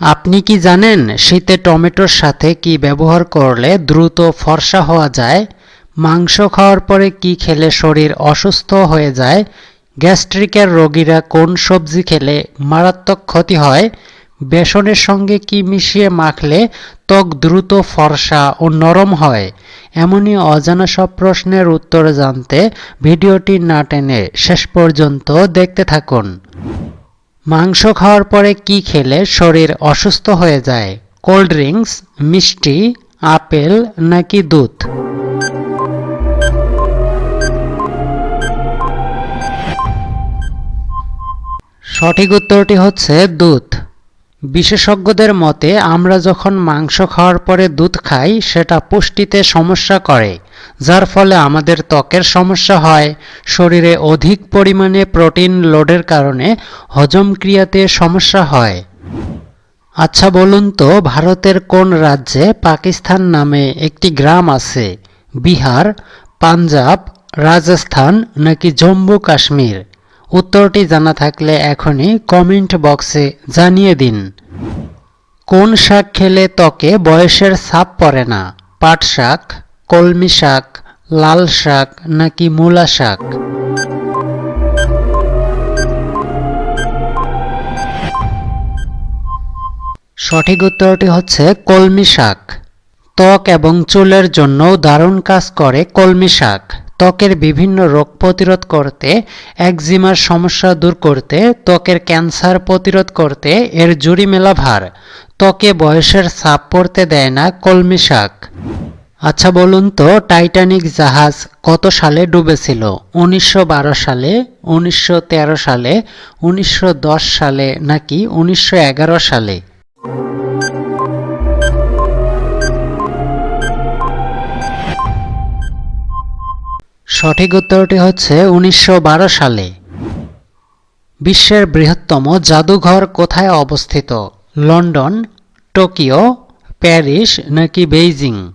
আপনি কি জানেন শীতে টমেটোর সাথে কি ব্যবহার করলে দ্রুত ফর্সা হওয়া যায়? মাংস খাওয়ার পরে কি খেলে শরীর অসুস্থ হয়ে যায়? গ্যাস্ট্রিকের রোগীরা কোন সবজি খেলে মারাত্মক ক্ষতি হয়? বেসনের সঙ্গে কি মিশিয়ে মাখলে ত্বক দ্রুত ফর্সা ও নরম হয়? এমনই অজানা সব প্রশ্নের উত্তর জানতে ভিডিওটি না টেনে শেষ পর্যন্ত দেখতে থাকুন। মাংস খাওয়ার পরে কি খেলে শরীর অসুস্থ হয়ে যায়? কোল্ড ড্রিঙ্কস, মিষ্টি, আপেল নাকি দুধ? সঠিক উত্তরটি হচ্ছে দুধ। বিশেষজ্ঞদের মতে, আমরা যখন মাংস খাওয়ার পরে দুধ খাই, সেটা পুষ্টিতে সমস্যা করে, যার ফলে আমাদের ত্বকের সমস্যা হয়, শরীরে অধিক পরিমাণে প্রোটিন লোডের কারণে হজম ক্রিয়াতে সমস্যা হয়। আচ্ছা বলুন তো, ভারতের কোন রাজ্যে পাকিস্তান নামে একটি গ্রাম আছে? বিহার, পাঞ্জাব, রাজস্থান নাকি জম্মু কাশ্মীর? উত্তরটি জানা থাকলে এখনই কমেন্ট বক্সে জানিয়ে দিন। কোন শাক খেলে ত্বকে বয়সের ছাপ পড়ে না? পাট শাক, কলমি শাক, লাল শাক নাকি মূলা শাক? সঠিক উত্তরটি হচ্ছে কলমি শাক। ত্বক এবং চুলের জন্যও দারুণ কাজ করে কলমি শাক। ত্বকের বিভিন্ন রোগ প্রতিরোধ করতে, একজিমার সমস্যা দূর করতে, ত্বকের ক্যান্সার প্রতিরোধ করতে এর জুড়ি মেলা ভার। ত্বকে বয়সের ছাপ পড়তে দেয় না কলমি শাক। আচ্ছা বলুন তো, টাইটানিক জাহাজ কত সালে ডুবেছিল? উনিশশো বারো সালে, উনিশশো তেরো সালে, উনিশশো দশ সালে নাকি উনিশশো এগারো সালে? সঠিক উত্তরটি হচ্ছে উনিশশো বারো সালে। বিশ্বের বৃহত্তম জাদুঘর কোথায় অবস্থিত? লন্ডন, টোকিও, প্যারিস নাকি বেইজিং?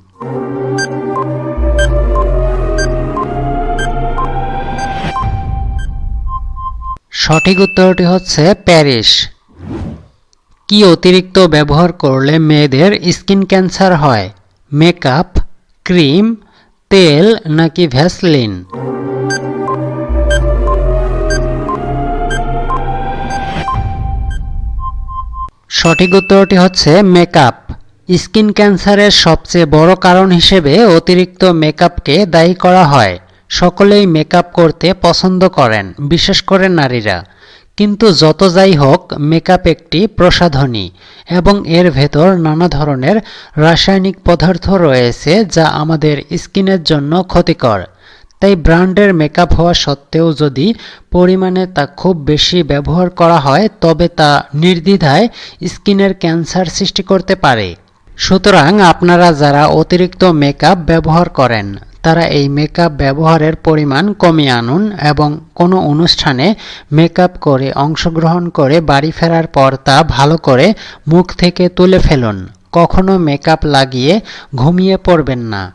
সঠিক উত্তরটি হচ্ছে প্যারিস। কি অতিরিক্ত ব্যবহার করলে মেয়েদের স্কিন ক্যান্সার হয়? মেকআপ, ক্রিম তেল নাকি ভ্যাসলিন? সঠিক উত্তরটি হচ্ছে মেকআপ। স্কিন ক্যান্সারের সবচেয়ে বড় কারণ হিসেবে অতিরিক্ত মেকআপকে দায়ী করা হয়। সকলেই মেকআপ করতে পছন্দ করেন, বিশেষ করে নারীরা। কিন্তু যত যাই হোক মেকআপ একটি প্রসাধনী এবং এর ভেতর নানা ধরনের রাসায়নিক পদার্থ রয়েছে যা আমাদের স্কিনের জন্য ক্ষতিকর। তাই ব্র্যান্ডের মেকআপ হওয়া সত্ত্বেও যদি পরিমাণে তা খুব বেশি ব্যবহার করা হয়, তবে তা নির্দ্বিধায় স্কিনের ক্যান্সার সৃষ্টি করতে পারে। সুতরাং আপনারা যারা অতিরিক্ত মেকআপ ব্যবহার করেন তারা এই মেকআপ ব্যবহারের পরিমাণ কমিয়ে আনুন এবং কোনো অনুষ্ঠানে মেকআপ করে, অংশগ্রহণ করে, বাড়ি ফেরার পর তা ভালো করে মুখ থেকে তুলে ফেলুন। কখনো মেকআপ লাগিয়ে ঘুমিয়ে পড়বেন না।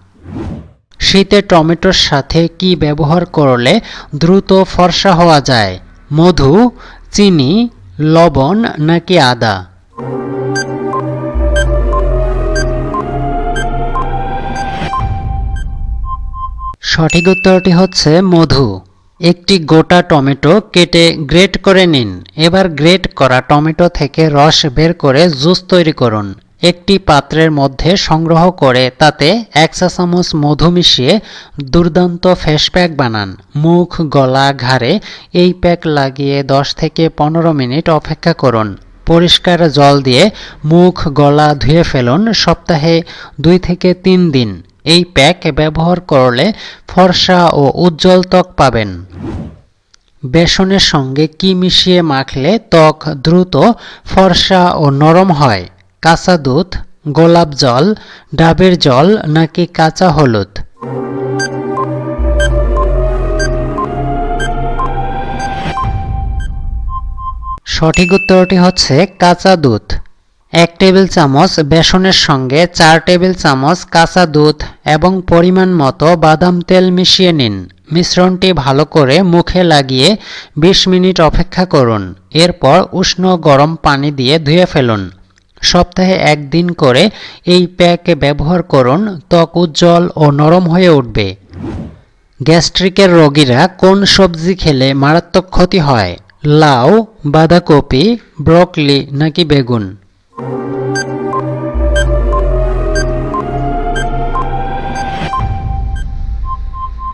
শীতে টমেটোর সাথে কি ব্যবহার করলে দ্রুত ফর্সা হওয়া যায়? মধু, চিনি, লবণ নাকি আদা? সঠিক উত্তরটি হচ্ছে মধু। একটি গোটা টমেটো কেটে গ্রেট করে নিন। এবার গ্রেট করা টমেটো থেকে রস বের করে জুস তৈরি করুন। একটি পাত্রের মধ্যে সংগ্রহ করে তাতে এক চা চামচ মধু মিশিয়ে দুর্দান্ত ফেস প্যাক বানান। মুখ, গলা, ঘাড়ে এই প্যাক লাগিয়ে 10 থেকে পনেরো মিনিট অপেক্ষা করুন। পরিষ্কার জল দিয়ে মুখ, গলা ধুয়ে ফেলুন সপ্তাহে দুই থেকে তিন দিন। এই প্যাক ব্যবহার করলে ফর্সা ও উজ্জ্বল ত্বক পাবেন। বেসনের সঙ্গে কি মিশিয়ে মাখলে ত্বক দ্রুত ফর্সা ও নরম হয়? কাঁচা দুধ, গোলাপ জল, ডাবের জল নাকি কাঁচা হলুদ? সঠিক উত্তরটি হচ্ছে কাঁচা দুধ। এক টেবিল চামচ বেসনের সঙ্গে চার টেবিল চামচ কাঁচা দুধ এবং পরিমাণ মতো বাদাম তেল মিশিয়ে নিন। মিশ্রণটি ভালো করে মুখে লাগিয়ে ২০ মিনিট অপেক্ষা করুন। এরপর উষ্ণ গরম পানি দিয়ে ধুয়ে ফেলুন। সপ্তাহে একদিন করে এই প্যাক ব্যবহার করুন, ত্বক উজ্জ্বল ও নরম হয়ে উঠবে। গ্যাস্ট্রিকের রোগীরা কোন সবজি খেলে মারাত্মক ক্ষতি হয়? লাউ, বাঁধাকপি, ব্রকলি নাকি বেগুন?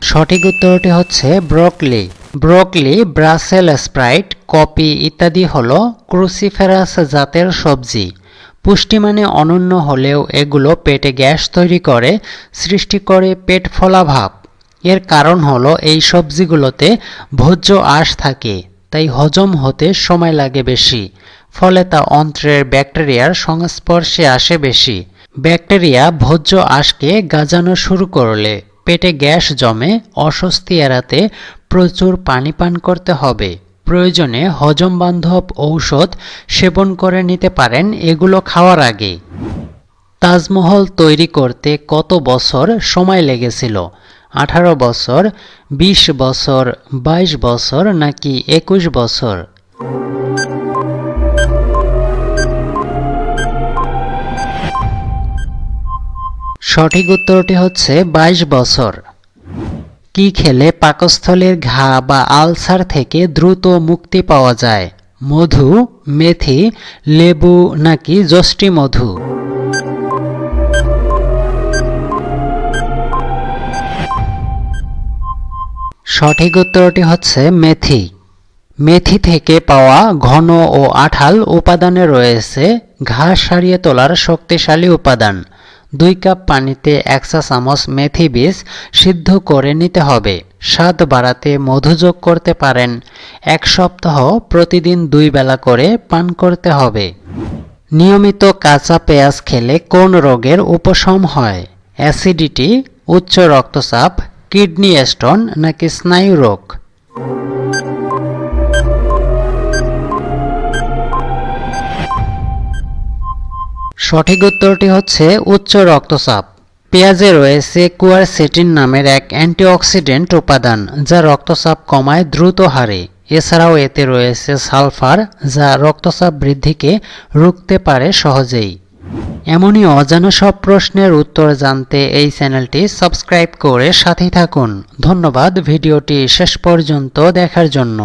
সঠিক উত্তরটি হচ্ছে ব্রকলি। ব্রকলি, ব্রাসেল স্প্রাইট, কপি ইত্যাদি হল ক্রুসিফেরাস জাতের সবজি। পুষ্টিমানে অনন্য হলেও এগুলো পেটে গ্যাস তৈরি করে, সৃষ্টি করে পেট ফোলাভাব এর কারণ হলো এই সবজিগুলোতে ভোজ্য আঁশ থাকে, তাই হজম হতে সময় লাগে বেশি। ফলে তা অন্ত্রের ব্যাকটেরিয়ার সংস্পর্শে আসে বেশি। ব্যাকটেরিয়া ভোজ্য আঁশকে গাজানো শুরু করলে পেটে গ্যাস জমে, অস্বস্তি এড়াতে প্রচুর পানি পান করতে হবে। প্রয়োজনে হজম বান্ধব ঔষধ সেবন করে নিতে পারেন এগুলো খাওয়ার আগে। তাজমহল তৈরি করতে কত বছর সময় লেগেছিল? আঠারো বছর ২০ বছর ২২ বছর নাকি একুশ বছর? সঠিক উত্তরটি হচ্ছে ২২ বছর। কি খেলে পাকস্থলীর ঘা বা আলসার থেকে দ্রুত মুক্তি পাওয়া যায়? মধু, মেথি, লেবু নাকি যষ্টি মধু? সঠিক উত্তরটি হচ্ছে মেথি। মেথি থেকে পাওয়া ঘন ও আঠাল উপাদানে রয়েছে ঘাস সারিয়ে তোলার শক্তিশালী উপাদান। দুই কাপ পানিতে এক চা চামচ মেথি বীজ সিদ্ধ করে নিতে হবে। স্বাদ বাড়াতে মধু যোগ করতে পারেন। এক সপ্তাহ প্রতিদিন দুই বেলা করে পান করতে হবে। নিয়মিত কাঁচা পেঁয়াজ খেলে কোন রোগের উপশম হয়? অ্যাসিডিটি, উচ্চ রক্তচাপ, কিডনি স্টোন নাকি স্নায়ু রোগ? সঠিক উত্তরটি হচ্ছে উচ্চ রক্তচাপ। পেঁয়াজে রয়েছে কুয়ারসেটিন নামের এক অ্যান্টিঅক্সিডেন্ট উপাদান, যা রক্তচাপ কমায় দ্রুত হারে। এছাড়াও এতে রয়েছে সালফার, যা রক্তচাপ বৃদ্ধিকে রুখতে পারে সহজেই। এমনই অজানা সব প্রশ্নের উত্তর জানতে এই চ্যানেলটি সাবস্ক্রাইব করে সাথেই থাকুন। ধন্যবাদ, ভিডিওটি শেষ পর্যন্ত দেখার জন্য।